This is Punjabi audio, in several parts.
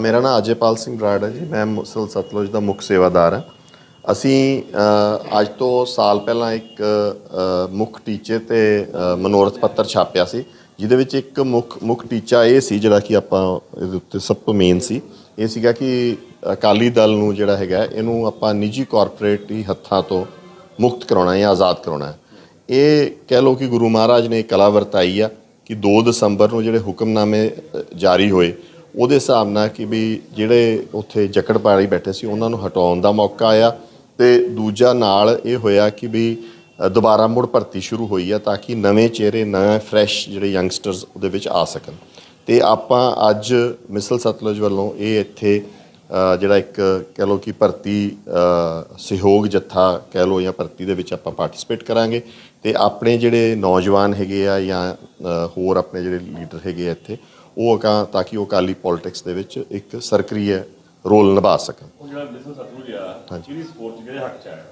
ਮੇਰਾ ਨਾਮ ਅਜੇਪਾਲ ਸਿੰਘ ਬਰਾੜ ਹੈ ਜੀ। ਮੈਂ ਮੁਸਲ ਸਤਲੁਜ ਦਾ ਮੁੱਖ ਸੇਵਾਦਾਰ ਹਾਂ। ਅਸੀਂ ਅੱਜ ਤੋਂ ਸਾਲ ਪਹਿਲਾਂ ਇੱਕ ਮੁੱਖ ਟੀਚੇ ਤੇ ਮਨੋਰਥ ਪੱਤਰ ਛਾਪਿਆ ਸੀ, ਜਿਹਦੇ ਵਿੱਚ ਇੱਕ ਮੁੱਖ ਮੁੱਖ ਟੀਚਾ ਇਹ ਸੀ, ਜਿਹੜਾ ਕਿ ਆਪਾਂ ਇਹਦੇ ਉੱਤੇ ਸਭ ਤੋਂ ਮੇਨ ਸੀ। ਇਹ ਸੀਗਾ ਕਿ ਅਕਾਲੀ ਦਲ ਨੂੰ ਜਿਹੜਾ ਹੈਗਾ, ਇਹਨੂੰ ਆਪਾਂ ਨਿੱਜੀ ਕਾਰਪੋਰੇਟ ਹੀ ਹੱਥਾਂ ਤੋਂ ਮੁਕਤ ਕਰਾਉਣਾ ਹੈ ਜਾਂ ਆਜ਼ਾਦ ਕਰਾਉਣਾ ਹੈ। ਇਹ ਕਹਿ ਲਓ ਕਿ ਗੁਰੂ ਮਹਾਰਾਜ ਨੇ ਕਲਾ ਵਰਤਾਈ ਆ ਕਿ 2 ਦਸੰਬਰ ਨੂੰ ਜਿਹੜੇ ਹੁਕਮਨਾਮੇ ਜਾਰੀ ਹੋਏ, ਉਹਦੇ ਹਿਸਾਬ ਨਾਲ ਕਿ ਵੀ ਜਿਹੜੇ ਉੱਥੇ ਜਕੜਪਾੜੀ ਬੈਠੇ ਸੀ, ਉਹਨਾਂ ਨੂੰ ਹਟਾਉਣ ਦਾ ਮੌਕਾ ਆਇਆ ਤੇ ਦੂਜਾ ਨਾਲ ਇਹ ਹੋਇਆ ਕਿ ਵੀ ਦੁਬਾਰਾ ਮੁੜ ਭਰਤੀ ਸ਼ੁਰੂ ਹੋਈ ਆ ਤਾਂ ਕਿ ਨਵੇਂ ਚਿਹਰੇ, ਨਵੇਂ ਫਰੈਸ਼ ਜਿਹੜੇ ਯੰਗਸਟਰਸ ਉਹਦੇ ਵਿੱਚ ਆ ਸਕਣ। ਤੇ ਆਪਾਂ ਅੱਜ ਮਿਸਲ ਸਤਲੁਜ ਵੱਲੋਂ ਇਹ ਇੱਥੇ ਜਿਹੜਾ ਇੱਕ ਕਹਿ ਲਓ ਕਿ ਭਰਤੀ ਸਹਿਯੋਗ ਜੱਥਾ ਕਹਿ ਲਓ ਜਾਂ ਭਰਤੀ ਦੇ ਵਿੱਚ ਆਪਾਂ ਪਾਰਟਿਸਿਪੇਟ ਕਰਾਂਗੇ ਤੇ ਆਪਣੇ ਜਿਹੜੇ ਨੌਜਵਾਨ ਹੈਗੇ ਆ ਜਾਂ ਹੋਰ ਆਪਣੇ ਜਿਹੜੇ ਲੀਡਰ ਹੈਗੇ ਆ ਇੱਥੇ ਉਹ ਅਕਾ ਤਾਂ ਕਿ ਉਹ ਅਕਾਲੀ ਪੋਲਿਟਿਕਸ ਦੇ ਵਿੱਚ ਇੱਕ ਸਰਕਰੀय ਰੋਲ ਨਿਭਾ ਸਕਣ। ਉਹ ਜਿਹੜਾ ਬਿਜ਼ਨਸ ਸਤਲੁਜ ਆ ਕਿਹਦੀ ਸਪੋਰਟ ਕਿਹਦੇ ਹੱਕ ਚ ਆਇਆ?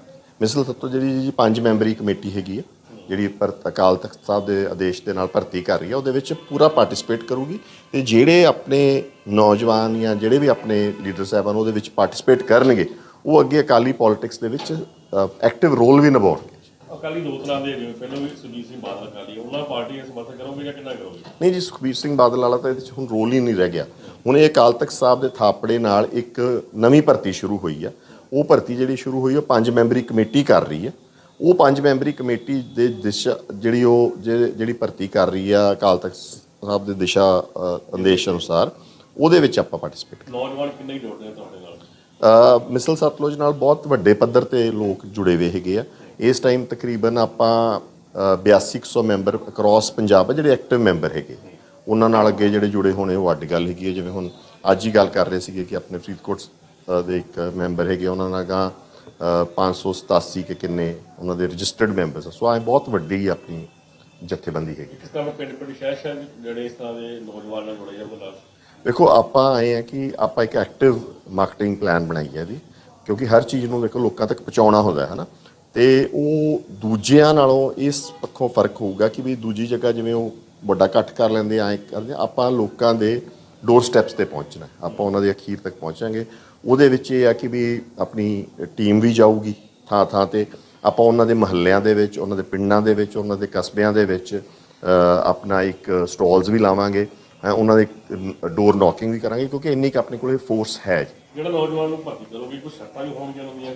ਮਿਸਲ ਤੋਂ ਜਿਹੜੀ ਜੀ ਪੰਜ ਮੈਂਬਰੀ ਕਮੇਟੀ ਹੈਗੀ ਆ ਜਿਹੜੀ ਪਰ ਅਕਾਲ ਤਖਤ ਸਾਹਿਬ ਦੇ ਆਦੇਸ਼ ਦੇ ਨਾਲ ਭਰਤੀ ਕਰ ਰਹੀ ਆ ਉਹਦੇ ਵਿੱਚ ਪੂਰਾ ਪਾਰਟਿਸਿਪੇਟ ਕਰੂਗੀ ਤੇ ਜਿਹੜੇ ਆਪਣੇ ਨੌਜਵਾਨ ਜਾਂ ਜਿਹੜੇ ਵੀ ਆਪਣੇ ਲੀਡਰ ਸਾਹਿਬਾਨ ਉਹਦੇ ਵਿੱਚ ਪਾਰਟਿਸਿਪੇਟ ਕਰਨਗੇ ਉਹ ਅੱਗੇ ਅਕਾਲੀ ਪੋਲਿਟਿਕਸ ਦੇ ਵਿੱਚ ਐਕਟਿਵ ਰੋਲ ਵੀ ਨਿਭਾਉਣਗੇ। ਅਕਾਲੀ ਦੋ ਤਰ੍ਹਾਂ ਦੇ ਜਿਵੇਂ ਪਹਿਲਾਂ ਵੀ ਸੁਜੀਤ ਸਿੰਘ ਬਾਦਲ ਅਕਾਲੀ ਉਹਨਾਂ ਪਾਰਟੀ ਇਸ ਸਮਰਥਨ ਕਰੋਗੇ ਜਾਂ ਕਿੰਨਾ ਕਰੋਗੇ? ਨਹੀਂ ਜੀ ਸੁਖਬੀਰ ਸਿੰਘ ਬਾਦਲ ਵਾਲਾ ਤਾਂ ਇਹਦੇ ਵਿੱਚ ਹੁਣ ਰੋਲ ਹੀ ਨਹੀਂ ਰਹਿ ਗਿਆ। ਹੁਣ ਇਹ ਅਕਾਲ ਤਖਤ ਸਾਹਿਬ ਦੇ ਥਾਪੜੇ ਨਾਲ ਇੱਕ ਨਵੀਂ ਭਰਤੀ ਸ਼ੁਰੂ ਹੋਈ ਆ। ਉਹ ਭਰਤੀ ਜਿਹੜੀ ਸ਼ੁਰੂ ਹੋਈ ਉਹ ਪੰਜ ਮੈਂਬਰੀ ਕਮੇਟੀ ਕਰ ਰਹੀ ਹੈ ਉਹ ਪੰਜ ਮੈਂਬਰੀ ਕਮੇਟੀ ਦੇ ਦਿਸ਼ਾ ਜਿਹੜੀ ਉਹ ਜਿਹੜੀ ਭਰਤੀ ਕਰ ਰਹੀ ਆ ਅਕਾਲ ਤਖਤ ਸਾਹਿਬ ਦੇ ਦਿਸ਼ਾ ਅ, ਆਦੇਸ਼ ਅਨੁਸਾਰ ਉਹਦੇ ਵਿੱਚ ਆਪਾਂ ਪਾਰਟਿਸਿਪੇਟ ਨੌਜਵਾਨ ਕਿੰਨੇ ਜੁੜਦੇ ਆ ਤੁਹਾਡੇ ਨਾਲ? ਅ, ਮਿਸਲ ਸਤਲੁਜ ਨਾਲ ਬਹੁਤ ਵੱਡੇ ਪੱਧਰ ਤੇ ਲੋਕ ਜੁੜੇ ਹੋਏ ਹੈਗੇ ਆ। ਇਸ ਟਾਈਮ ਤਕਰੀਬਨ ਆਪਾਂ ਅ, 8200 ਮੈਂਬਰ ਅਕ੍ਰੋਸ ਪੰਜਾਬ ਜਿਹੜੇ ਐਕਟਿਵ ਮੈਂਬਰ ਹੈਗੇ। ਉਹਨਾਂ ਨਾਲ ਅੱਗੇ ਜਿਹੜੇ ਜੁੜੇ ਹੋਣੇ ਉਹ ਅੱਡ ਗੱਲ ਹੈਗੀ ਜਿਵੇਂ ਹੁਣ ਅੱਜ ਹੀ ਗੱਲ ਕਰ ਰਹੇ ਸੀਗੇ ਕਿ ਆਪਣੇ ਫਰੀਦਕੋਟ ਦੇ ਇੱਕ ਮੈਂਬਰ ਹੈਗੇ ਉਹਨਾਂ ਨਾਲ ਗਾ 587 ਕੇ ਕਿੰਨੇ ਉਹਨਾਂ ਦੇ ਰਜਿਸਟਰਡ ਮੈਂਬਰਸ ਆ। ਸੋ ਐ ਬਹੁਤ ਵੱਡੀ ਆਪਣੀ ਜਥੇਬੰਦੀ ਹੈਗੀ ਤਰ੍ਹਾਂ ਪਿੰਡ ਪਿੰਡ ਸ਼ਹਿਰ ਸ਼ਹਿਰ ਜਿਹੜੇ ਇਸ ਤਰ੍ਹਾਂ ਦੇ ਨੌਜਵਾਨ ਨਾਲ ਜੁੜੇ ਨਾਲ ਦੇਖੋ ਆਪਾਂ ਆਏ ਆ ਕਿ ਆਪਾਂ ਇੱਕ ਐਕਟਿਵ ਮਾਰਕੀਟਿੰਗ ਪਲਾਨ ਬਣਾਈ ਹੈ ਜੀ ਕਿਉਂਕਿ ਹਰ ਚੀਜ਼ ਨੂੰ ਦੇਖੋ ਲੋਕਾਂ ਤੱਕ ਪਹੁੰਚਾਉਣਾ ਹੁੰਦਾ ਹੈ ਹਨਾ ਤੇ ਉਹ ਦੂਜਿਆਂ ਨਾਲੋਂ ਇਸ ਪੱਖੋਂ ਫ਼ਰਕ ਹੋਊਗਾ ਕਿ ਵੀ ਦੂਜੀ ਜਗ੍ਹਾ ਜਿਵੇਂ ਉਹ ਵੱਡਾ ਇਕੱਠ ਕਰ ਲੈਂਦੇ ਆ ਕਰਦੇ ਆ, ਆਪਾਂ ਲੋਕਾਂ ਦੇ ਡੋਰ ਸਟੈਪਸ ਤੇ ਪਹੁੰਚਣਾ। ਆਪਾਂ ਉਹਨਾਂ ਦੇ ਅਖੀਰ ਤੱਕ ਪਹੁੰਚਾਂਗੇ। ਉਹਦੇ ਵਿੱਚ ਇਹ ਆ ਕਿ ਵੀ ਆਪਣੀ ਟੀਮ ਵੀ ਜਾਊਗੀ ਥਾਂ ਥਾਂ ਤੇ। ਆਪਾਂ ਉਹਨਾਂ ਦੇ ਮਹੱਲਿਆਂ ਦੇ ਵਿੱਚ ਉਹਨਾਂ ਦੇ ਪਿੰਡਾਂ ਦੇ ਵਿੱਚ ਉਹਨਾਂ ਦੇ ਕਸਬਿਆਂ ਦੇ ਵਿੱਚ ਆਪਣਾ ਇੱਕ ਸਟਾਲਸ ਵੀ ਲਾਵਾਂਗੇ। ਉਹਨਾਂ ਦੇ ਡੋਰ ਨੌਕਿੰਗ ਵੀ ਕਰਾਂਗੇ ਕਿਉਂਕਿ ਇੰਨੀ ਕੁ ਆਪਣੇ ਕੋਲੇ ਫੋਰਸ ਹੈ ਜਿਹੜਾ ਨੌਜਵਾਨ ਨੂੰ ਭਰਤੀ ਕਰੋਗੇ ਕੋਈ ਸ਼ਰਤਾਂ ਵੀ ਹੋਣਗੀਆਂ ਦੀਆਂ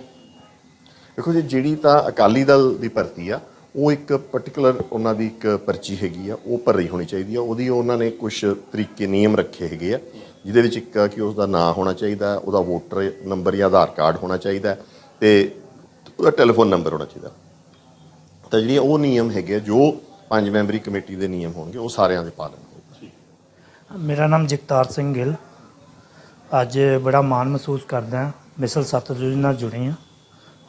ਦੇਖੋ ਜੀ ਜਿਹੜੀ ਤਾਂ ਅਕਾਲੀ ਦਲ ਦੀ ਭਰਤੀ ਆ ਉਹ ਇੱਕ ਪਾਰਟਿਕੂਲਰ ਉਹਨਾਂ ਦੀ ਇੱਕ ਪਰਚੀ ਹੈਗੀ ਆ ਉਹ ਭਰ ਰਹੀ ਹੋਣੀ ਚਾਹੀਦੀ ਆ। ਉਹਦੀ ਉਹਨਾਂ ਨੇ ਕੁਝ ਤਰੀਕੇ ਨਿਯਮ ਰੱਖੇ ਹੈਗੇ ਆ ਜਿਹਦੇ ਵਿੱਚ ਇੱਕ ਕਿ ਉਸ ਦਾ ਨਾਂ ਹੋਣਾ ਚਾਹੀਦਾ ਉਹਦਾ ਵੋਟਰ ਨੰਬਰ ਜਾਂ ਆਧਾਰ ਕਾਰਡ ਹੋਣਾ ਚਾਹੀਦਾ ਤੇ ਉਹਦਾ ਟੈਲੀਫੋਨ ਨੰਬਰ ਹੋਣਾ ਚਾਹੀਦਾ। ਤਾਂ ਜਿਹੜੀਆਂ ਉਹ ਨਿਯਮ ਹੈਗੇ ਆ, ਜੋ ਪੰਜ ਮੈਂਬਰੀ ਕਮੇਟੀ ਦੇ ਨਿਯਮ ਹੋਣਗੇ ਉਹ ਸਾਰਿਆਂ ਦੇ ਪਾਲਣ ਹੋਊਗਾ ਮੇਰਾ ਨਾਮ ਜਗਤਾਰ ਸਿੰਘ ਗਿੱਲ। ਅੱਜ ਬੜਾ ਮਾਣ ਮਹਿਸੂਸ ਕਰਦਾ ਹਾਂ ਮਿਸਲ ਸਤਲੁਜ ਨਾਲ ਜੁੜੇ ਹਾਂ।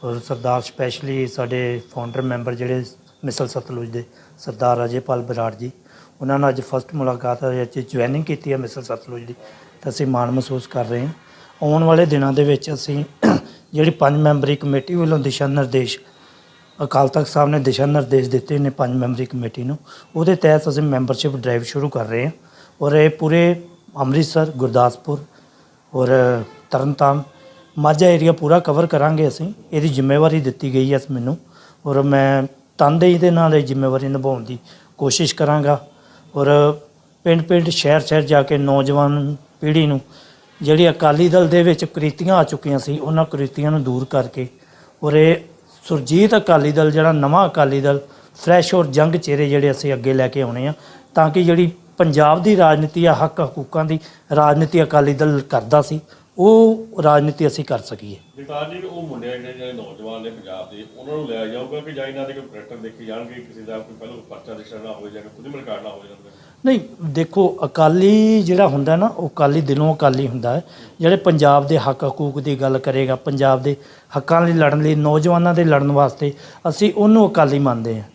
ਔਰ ਸਰਦਾਰ ਸਪੈਸ਼ਲੀ ਸਾਡੇ ਫਾਊਂਡਰ ਮੈਂਬਰ ਜਿਹੜੇ ਮਿਸਲ ਸਤਲੁਜ ਦੇ, ਸਰਦਾਰ ਅਜੇਪਾਲ ਬਰਾੜ ਜੀ, ਉਹਨਾਂ ਨਾਲ ਅੱਜ ਫਸਟ ਮੁਲਾਕਾਤ ਹੈ ਅੱਜ ਜੁਆਇਨਿੰਗ ਕੀਤੀ ਹੈ ਮਿਸਲ ਸਤਲੁਜ ਦੀ, ਤਾਂ ਅਸੀਂ ਮਾਣ ਮਹਿਸੂਸ ਕਰ ਰਹੇ ਹਾਂ। ਆਉਣ ਵਾਲੇ ਦਿਨਾਂ ਦੇ ਵਿੱਚ ਅਸੀਂ ਜਿਹੜੀ ਪੰਜ ਮੈਂਬਰੀ ਕਮੇਟੀ ਵੱਲੋਂ ਦਿਸ਼ਾ ਨਿਰਦੇਸ਼, ਅਕਾਲ ਤਖਤ ਸਾਹਿਬ ਨੇ ਦਿਸ਼ਾ ਨਿਰਦੇਸ਼ ਦਿੱਤੇ ਨੇ ਪੰਜ ਮੈਂਬਰੀ ਕਮੇਟੀ ਨੂੰ, ਉਹਦੇ ਤਹਿਤ ਅਸੀਂ ਮੈਂਬਰਸ਼ਿਪ ਡਰਾਈਵ ਸ਼ੁਰੂ ਕਰ ਰਹੇ ਹਾਂ। ਔਰ ਇਹ ਪੂਰੇ ਅੰਮ੍ਰਿਤਸਰ, ਗੁਰਦਾਸਪੁਰ ਔਰ ਤਰਨਤਾਰਨ ਮਾਝਾ ਏਰੀਆ ਪੂਰਾ ਕਵਰ ਕਰਾਂਗੇ ਅਸੀਂ। ਇਹਦੀ ਜ਼ਿੰਮੇਵਾਰੀ ਦਿੱਤੀ ਗਈ ਹੈ ਮੈਨੂੰ ਔਰ ਮੈਂ ਤਨਦੇਹੀ ਦੇ ਨਾਲ ਇਹ ਜ਼ਿੰਮੇਵਾਰੀ ਨਿਭਾਉਣ ਦੀ ਕੋਸ਼ਿਸ਼ ਕਰਾਂਗਾ। ਔਰ ਪਿੰਡ ਪਿੰਡ ਸ਼ਹਿਰ ਸ਼ਹਿਰ ਜਾ ਕੇ ਨੌਜਵਾਨ ਪੀੜ੍ਹੀ ਨੂੰ ਜਿਹੜੀ ਅਕਾਲੀ ਦਲ ਦੇ ਵਿੱਚ ਕੁਰੀਤੀਆਂ ਆ ਚੁੱਕੀਆਂ ਸੀ, ਉਹਨਾਂ ਕੁਰੀਤੀਆਂ ਨੂੰ ਦੂਰ ਕਰਕੇ ਔਰ ਇਹ ਸੁਰਜੀਤ ਅਕਾਲੀ ਦਲ, ਜਿਹੜਾ ਨਵਾਂ ਅਕਾਲੀ ਦਲ ਫਰੈਸ਼ ਔਰ ਜੰਗ ਚਿਹਰੇ ਜਿਹੜੇ ਅਸੀਂ ਅੱਗੇ ਲੈ ਕੇ ਆਉਣੇ ਆ, ਤਾਂ ਕਿ ਜਿਹੜੀ ਪੰਜਾਬ ਦੀ ਰਾਜਨੀਤੀ ਆ, ਹੱਕ ਹਕੂਕਾਂ ਦੀ ਰਾਜਨੀਤੀ ਅਕਾਲੀ ਦਲ ਕਰਦਾ ਸੀ ਉਹ ਰਾਜਨੀਤੀ ਅਸੀਂ ਕਰ ਸਕੀਏ। ਜਗਤਾਰ ਜੀ ਉਹ ਮੁੰਡੇ ਜਿਹੜੇ ਜਿਹੜੇ ਨੌਜਵਾਨ ਨੇ ਪੰਜਾਬ ਦੇ ਉਹਨਾਂ ਨੂੰ ਲਿਆ ਜਾਊਗਾ ਕਿ ਜਾਂ ਇਹਨਾਂ ਦੇ ਕੋਈ ਕਰੈਕਟਰ ਦੇਖੇ ਜਾਣਗੇ ਕਿਸੇ ਦਾ ਕੋਈ ਪਹਿਲਾਂ ਪਰਚਾ ਰਿਸ਼ਤਾ ਨਾ ਹੋਵੇ ਜਾਂ ਕੋਈ ਰਿਕਾਰਡ ਨਾ ਹੋ ਜਾਂਦਾ ਨਹੀਂ ਦੇਖੋ ਅਕਾਲੀ ਜਿਹੜਾ ਹੁੰਦਾ ਨਾ ਉਹ ਅਕਾਲੀ ਦਿਲੋਂ ਅਕਾਲੀ ਹੁੰਦਾ ਹੈ। ਜਿਹੜੇ ਪੰਜਾਬ ਦੇ ਹੱਕ ਹਕੂਕ ਦੀ ਗੱਲ ਕਰੇਗਾ ਪੰਜਾਬ ਦੇ ਹੱਕਾਂ ਲਈ ਲੜਨ ਲਈ ਨੌਜਵਾਨਾਂ ਦੇ ਲੜਨ ਵਾਸਤੇ ਅਸੀਂ ਉਹਨੂੰ ਅਕਾਲੀ ਮੰਨਦੇ ਹਾਂ।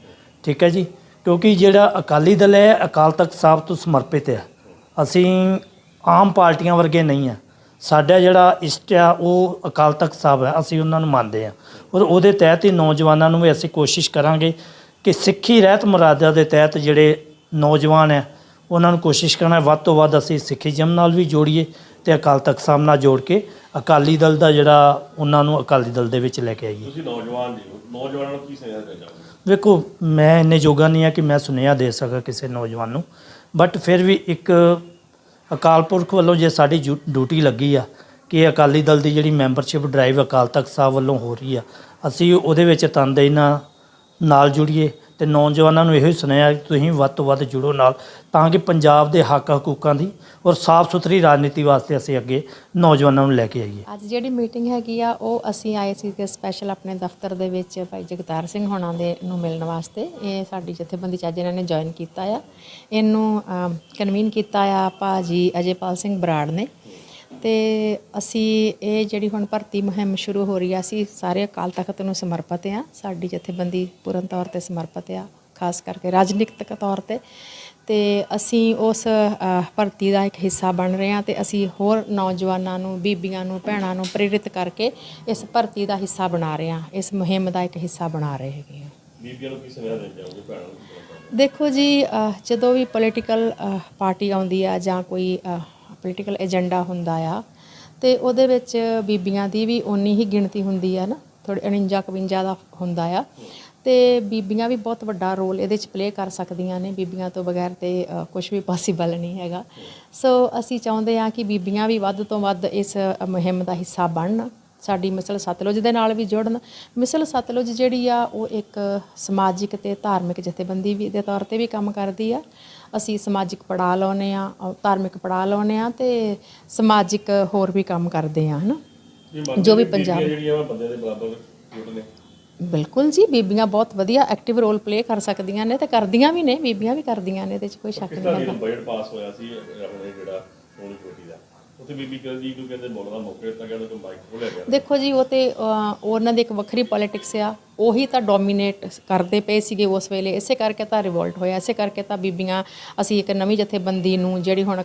ਠੀਕ ਹੈ ਜੀ? ਕਿਉਂਕਿ ਜਿਹੜਾ ਅਕਾਲੀ ਦਲ ਹੈ ਅਕਾਲ ਤਖਤ ਸਾਹਿਬ ਤੋਂ ਸਮਰਪਿਤ ਹੈ। ਅਸੀਂ ਆਮ ਪਾਰਟੀਆਂ ਵਰਗੇ ਨਹੀਂ ਆ ਸਾਡਾ ਜਿਹੜਾ ਇਸ਼ਟ ਆ ਉਹ ਅਕਾਲ ਤਖਤ ਸਾਹਿਬ ਹੈ ਅਸੀਂ ਉਹਨਾਂ ਨੂੰ ਮੰਨਦੇ ਆ। ਔਰ ਉਹਦੇ ਤਹਿਤ ਹੀ ਨੌਜਵਾਨਾਂ ਨੂੰ ਵੀ ਅਸੀਂ ਕੋਸ਼ਿਸ਼ ਕਰਾਂਗੇ ਕਿ ਸਿੱਖੀ ਰਹਿਤ ਮੁਰਾਦਾ ਦੇ ਤਹਿਤ ਜਿਹੜੇ ਨੌਜਵਾਨ ਹੈ ਉਹਨਾਂ ਨੂੰ ਕੋਸ਼ਿਸ਼ ਕਰਨਾ ਵੱਧ ਤੋਂ ਵੱਧ ਅਸੀਂ ਸਿੱਖੀ ਜਮ ਨਾਲ ਵੀ ਜੋੜੀਏ ਤੇ ਅਕਾਲ ਤਖਤ ਸਾਹਿਬ ਨਾਲ ਜੋੜ ਕੇ ਅਕਾਲੀ ਦਲ ਦਾ ਜਿਹੜਾ ਉਹਨਾਂ ਨੂੰ ਅਕਾਲੀ ਦਲ ਦੇ ਵਿੱਚ ਲੈ ਕੇ ਆਈਏ। ਤੁਸੀਂ ਨੌਜਵਾਨ ਜੀ ਹੋ। ਨੌਜਵਾਨਾਂ ਨੂੰ ਕੀ ਸੁਨੇਹਾ ਦੇਣਾ ਚਾਹੋਗੇ? ਵੇਖੋ ਮੈਂ ਇੰਨੇ ਜੋਗਾ ਨਹੀਂ ਆ ਕਿ ਮੈਂ ਸੁਨੇਹਾ ਦੇ ਸਕਾਂ ਕਿਸੇ ਨੌਜਵਾਨ ਨੂੰ। ਬਟ ਫਿਰ ਵੀ ਇੱਕ ਅਕਾਲ ਪੁਰਖ ਵੱਲੋਂ ਜੇ ਸਾਡੀ ਜੂ- ਡਿਊਟੀ ਲੱਗੀ ਆ, ਕਿ ਅਕਾਲੀ ਦਲ ਦੀ ਜਿਹੜੀ ਮੈਂਬਰਸ਼ਿਪ ਡਰਾਈਵ ਅਕਾਲ ਤਖਤ ਸਾਹਿਬ ਵੱਲੋਂ ਹੋ ਰਹੀ ਆ, ਅਸੀਂ ਉਹਦੇ ਵਿੱਚ ਤਨਦੇਹੀ ਨਾਲ ਨਾਲ ਜੁੜੀਏ ਤੇ ਨੌਜਵਾਨਾਂ ਨੂੰ ਇਹੋ ਹੀ ਸੁਨੇਹਾ ਕਿ ਤੁਸੀਂ ਵੱਧ ਤੋਂ ਵੱਧ ਜੁੜੋ ਨਾਲ, ਤਾਂ ਕਿ ਪੰਜਾਬ ਦੇ ਹੱਕ ਹਕੂਕਾਂ ਦੀ ਔਰ ਸਾਫ਼ ਸੁਥਰੀ ਰਾਜਨੀਤੀ ਵਾਸਤੇ ਅਸੀਂ ਅੱਗੇ ਨੌਜਵਾਨਾਂ ਨੂੰ ਲੈ ਕੇ ਆਈਏ। ਅੱਜ ਜਿਹੜੀ ਮੀਟਿੰਗ ਹੈਗੀ ਆ, ਉਹ ਅਸੀਂ ਆਏ ਸੀ ਕਿ ਸਪੈਸ਼ਲ ਆਪਣੇ ਦਫ਼ਤਰ ਦੇ ਵਿੱਚ ਭਾਈ ਜਗਤਾਰ ਸਿੰਘ ਹੋਣਾ ਦੇ ਨੂੰ ਮਿਲਣ ਵਾਸਤੇ। ਇਹ ਸਾਡੀ ਜਥੇਬੰਦੀ ਚ ਅੱਜ ਇਹਨਾਂ ਨੇ ਜੁਆਇਨ ਕੀਤਾ ਆ। ਇਹਨੂੰ ਕਨਵੀਨ ਕੀਤਾ ਆ ਭਾਜੀ ਅਜੇਪਾਲ ਸਿੰਘ ਬਰਾੜ ਨੇ। ਤੇ ਅਸੀਂ ਇਹ ਜਿਹੜੀ ਹੁਣ ਭਰਤੀ ਮੁਹਿੰਮ ਸ਼ੁਰੂ ਹੋ ਰਹੀ ਆ ਅਸੀਂ ਸਾਰੇ ਅਕਾਲ ਤਖਤ ਨੂੰ ਸਮਰਪਿਤ ਆ। ਸਾਡੀ ਜਥੇਬੰਦੀ ਪੂਰਨ ਤੌਰ ਤੇ ਸਮਰਪਿਤ ਆ ਖਾਸ ਕਰਕੇ ਰਾਜਨੀਤਿਕ ਤੌਰ ਤੇ। ਤੇ ਅਸੀਂ ਉਸ ਭਰਤੀ ਦਾ ਇੱਕ ਹਿੱਸਾ ਬਣ ਰਹੇ ਹਾਂ ਤੇ ਅਸੀਂ ਹੋਰ ਨੌਜਵਾਨਾਂ ਨੂੰ ਬੀਬੀਆਂ ਨੂੰ ਭੈਣਾਂ ਨੂੰ ਪ੍ਰੇਰਿਤ ਕਰਕੇ ਇਸ ਭਰਤੀ ਦਾ ਹਿੱਸਾ ਬਣਾ ਰਹੇ ਹਾਂ ਇਸ ਮੁਹਿੰਮ ਦਾ ਇੱਕ ਹਿੱਸਾ ਬਣਾ ਰਹੇ ਹੈਗੇ ਹਾਂ ਬੀਬੀਆਂ ਨੂੰ ਕੀ ਸੁਨੇਹਾ ਦੇਣਾ ਚਾਹੋਗੇ ਭੈਣਾਂ ਨੂੰ ਕੀ ਕਹਿਣਾ ਚਾਹੋਗੇ? ਦੇਖੋ ਜੀ ਜਦੋਂ ਵੀ ਪੋਲੀਟੀਕਲ ਪਾਰਟੀ ਆਉਂਦੀ ਆ ਜਾਂ ਕੋਈ ਪੋਲੀਟੀਕਲ ਏਜੰਡਾ ਹੁੰਦਾ ਆ। ਤੇ ਉਹਦੇ ਵਿੱਚ ਬੀਬੀਆਂ ਦੀ ਵੀ ਓਨੀ ਹੀ ਗਿਣਤੀ ਹੁੰਦੀ ਆ ਨਾ ਥੋੜੀ 49 51 ਦਾ ਹੁੰਦਾ ਆ। ਤੇ ਬੀਬੀਆਂ ਵੀ ਬਹੁਤ ਵੱਡਾ ਰੋਲ ਇਹਦੇ ਚ ਪਲੇ ਕਰ ਸਕਦੀਆਂ ਨੇ, ਬੀਬੀਆਂ ਤੋਂ ਬਗੈਰ ਤੇ ਕੁਝ ਵੀ ਪੋਸੀਬਲ ਨਹੀਂ ਹੈਗਾ। ਸੋ ਅਸੀਂ ਚਾਹੁੰਦੇ ਆ ਕਿ ਬੀਬੀਆਂ ਵੀ ਵੱਧ ਤੋਂ ਵੱਧ ਇਸ ਮੁਹਿੰਮ ਦਾ ਹਿੱਸਾ ਬਣਨ, ਸਾਡੀ ਮਿਸਲ ਸਤਲੁਜ ਦੇ ਨਾਲ ਵੀ ਜੁੜਨ। ਮਿਸਲ ਸਤਲੁਜ ਜਿਹੜੀ ਆ, ਉਹ ਇੱਕ ਸਮਾਜਿਕ ਤੇ ਧਾਰਮਿਕ ਜਥੇਬੰਦੀ ਵੀ, ਦੇ ਤੌਰ ਤੇ ਵੀ ਕੰਮ ਕਰਦੀ ਆ। ਅਸੀਂ ਸਮਾਜਿਕ ਪੜਾਅ ਲਾਉਨੇ ਆ ਧਾਰਮਿਕ ਪੜਾਅ ਲਾਉਨੇ ਆ ਤੇ ਸਮਾਜਿਕ ਹੋਰ ਵੀ ਕੰਮ ਕਰਦੇ ਆ ਹਨਾ? ਜੋ ਵੀ ਹੋ ਪੰਜਾਬ- ਜਿਹੜੀਆਂ ਵਾ ਬੰਦੇ ਦੇ ਬਰਾਬਰ ਜੁੜ ਨੇ। ਬਿਲਕੁਲ ਜੀ ਬੀਬੀਆਂ ਬਹੁਤ ਵਧੀਆ ਐਕਟਿਵ ਰੋਲ ਪਲੇ ਕਰ ਸਕਦੀਆਂ ਨੇ ਤੇ ਕਰਦੀਆਂ ਵੀ ਨੇ ਬੀਬੀਆਂ ਵੀ ਕਰਦੀਆਂ ਨੇ ਇਹਦੇ 'ਚ ਕੋਈ ਸ਼ੱਕ ਨਹੀਂ ਦੀ ਬਜਟ ਪਾਸ ਹੋਇਆ ਸੀ ਆਪਣੇ ਜਿਹੜਾ ਸੋਨੀ ਚੋਟੀ ਦਾ? ਉੱਥੇ ਬੀਬੀ ਕਰਦੀ ਨੂੰ ਕਹਿੰਦੇ ਬੋਲਣ ਦਾ ਦਿੱਤਾ ਗਿਆ ਉਹਨਾਂ ਮਾਈਕ ਖੋਲਿਆ ਗਿਆ। ਦੇਖੋ ਜੀ ਉਹ ਤੇ ਅਹ, ਉਹਨਾਂ ਦੀ ਇੱਕ ਵੱਖਰੀ ਪੋਲਿਟਿਕਸ ਆ। ਉਹੀ ਤਾਂ ਡੋਮੀਨੇਟ ਕਰਦੇ ਪਏ ਸੀਗੇ ਉਸ ਵੇਲੇ। ਇਸੇ ਕਰਕੇ ਤਾਂ ਰਿਵੋਲਟ ਹੋਇਆ ਇਸੇ ਕਰਕੇ ਤਾਂ ਬੀਬੀਆਂ ਅਸੀਂ ਇੱਕ ਨਵੀਂ ਜਥੇਬੰਦੀ ਨੂੰ ਜਿਹੜੀ ਹੁਣ